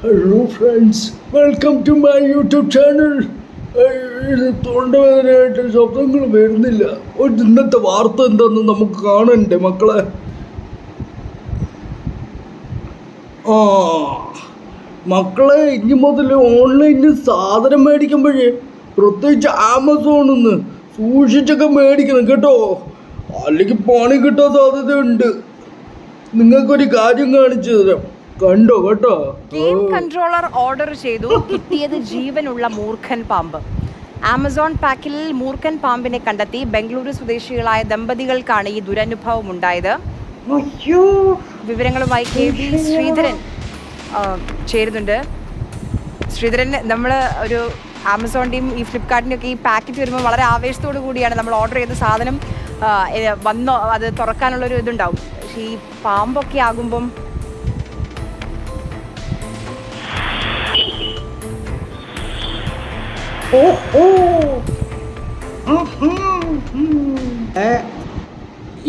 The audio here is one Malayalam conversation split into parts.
Hello friends welcome to my YouTube channel തൊണ്ടവേദനയായിട്ട് ശബ്ദങ്ങൾ വരുന്നില്ല. ഒരു ഇന്നത്തെ വാർത്ത എന്താണെന്ന് നമുക്ക് കാണണ്ടേ മക്കളെ? ആ മക്കളെ ഇനി മുതൽ ഓൺലൈനിൽ സാധനം മേടിക്കുമ്പോഴേ പ്രത്യേകിച്ച് ആമസോണിൽ നിന്ന് സൂക്ഷിച്ചൊക്കെ മേടിക്കണം കേട്ടോ. അല്ലെങ്കിൽ പണി കിട്ടാൻ സാധ്യതയുണ്ട്. നിങ്ങൾക്കൊരു കാര്യം കാണിച്ചു തരാം. കണ്ടോ കേട്ടോ? ഗെയിം കൺട്രോളർ ഓർഡർ ചെയ്തു. കിട്ടിയത് ജീവനുള്ള മൂർഖൻ പാമ്പ്. ആമസോൺ പാക്കിൽ മൂർഖൻ പാമ്പിനെ കണ്ടെത്തി. ബംഗളൂരു സ്വദേശികളായ ദമ്പതികൾക്കാണ് ഈ ദുരനുഭവം ഉണ്ടായത് വിവരങ്ങളുമായി കെ വി ശ്രീധരൻ ചേരുന്നുണ്ട്. ശ്രീധരൻ നമ്മൾ ഒരു ആമസോണിന്റെയും ഈ ഫ്ലിപ്കാർട്ടിന്റെ ഒക്കെ ഈ പാക്കറ്റ് വരുമ്പോൾ വളരെ ആവേശത്തോടു കൂടിയാണ് നമ്മൾ ഓർഡർ ചെയ്ത സാധനം വന്നോ അത് തുറക്കാനുള്ളൊരു ഇതുണ്ടാവും. പക്ഷേ ഈ പാമ്പൊക്കെ ആകുമ്പം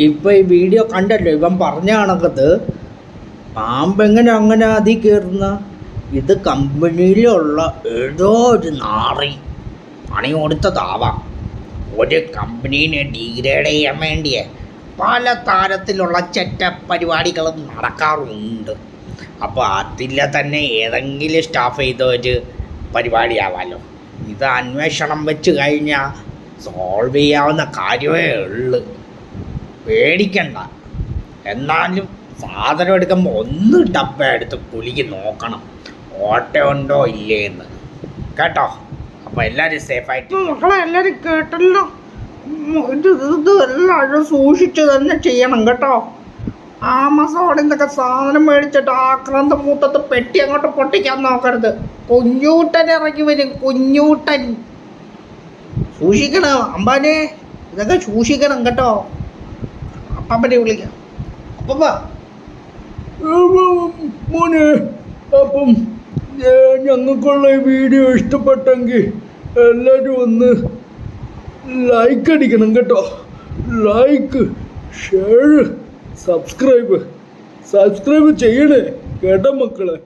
ഇപ്പൊ ഈ വീഡിയോ കണ്ടല്ലോ ഇവൻ പറഞ്ഞ കണക്കത്ത് പാമ്പെങ്ങനെ അങ്ങനെ അതി കയറുന്ന ഇത് കമ്പനിയിലുള്ള ഏതോ ഒരു നാറി. പണി കൊടുത്തതാവാം. ഒരു കമ്പനീനെ ഡീഗ്രേഡ് ചെയ്യാൻ വേണ്ടിയേ പല താരത്തിലുള്ള ചെറ്റ പരിപാടികളും നടക്കാറുണ്ട്. അപ്പോൾ അതില്ല തന്നെ ഏതെങ്കിലും സ്റ്റാഫ് ചെയ്ത ഒരു പരിപാടിയാവാമല്ലോ ഇത് അന്വേഷണം വെച്ച് കഴിഞ്ഞാൽ സോൾവ് ചെയ്യാവുന്ന കാര്യമേ ഉള്ളു. പേടിക്കണ്ട. എന്നാലും സാധനം എടുക്കുമ്പോൾ ഒന്ന് ഡബ്ബ എടുത്ത് കുലുക്കി നോക്കണം. ഓട്ടം ഉണ്ടോ ഇല്ലേന്ന്. കേട്ടോ? അപ്പോൾ എല്ലാവരും സേഫായിട്ട് മക്കളെ എല്ലാവരും കേട്ടല്ലോ. ഇത് ഇത് എല്ലാവരും സൂക്ഷിച്ച് തന്നെ ചെയ്യണം കേട്ടോ. ആമസോണിൽ നിന്നൊക്കെ സാധനം മേടിച്ചിട്ട് ആക്രാന്ത മൂട്ടത്ത് പെട്ടി അങ്ങോട്ട് പൊട്ടിക്കാൻ നോക്കരുത്. കുഞ്ഞൂട്ടൻ ഇറങ്ങി വരും കുഞ്ഞൂട്ടൻ. സൂക്ഷിക്കണം അമ്പാനെ. ഇതൊക്കെ സൂക്ഷിക്കണം കേട്ടോ. അപ്പനെ വിളിക്കാം. അപ്പ മോനെ അപ്പം ഞങ്ങൾക്കുള്ള ഈ വീഡിയോ ഇഷ്ടപ്പെട്ടെങ്കിൽ എല്ലാവരും ഒന്ന് ലൈക്ക് അടിക്കണം കേട്ടോ. ലൈക്ക് ഷെയർ സബ്സ്ക്രൈബ് സബ്സ്ക്രൈബ് ചെയ്യണേ. കേട്ടോ മക്കളെ.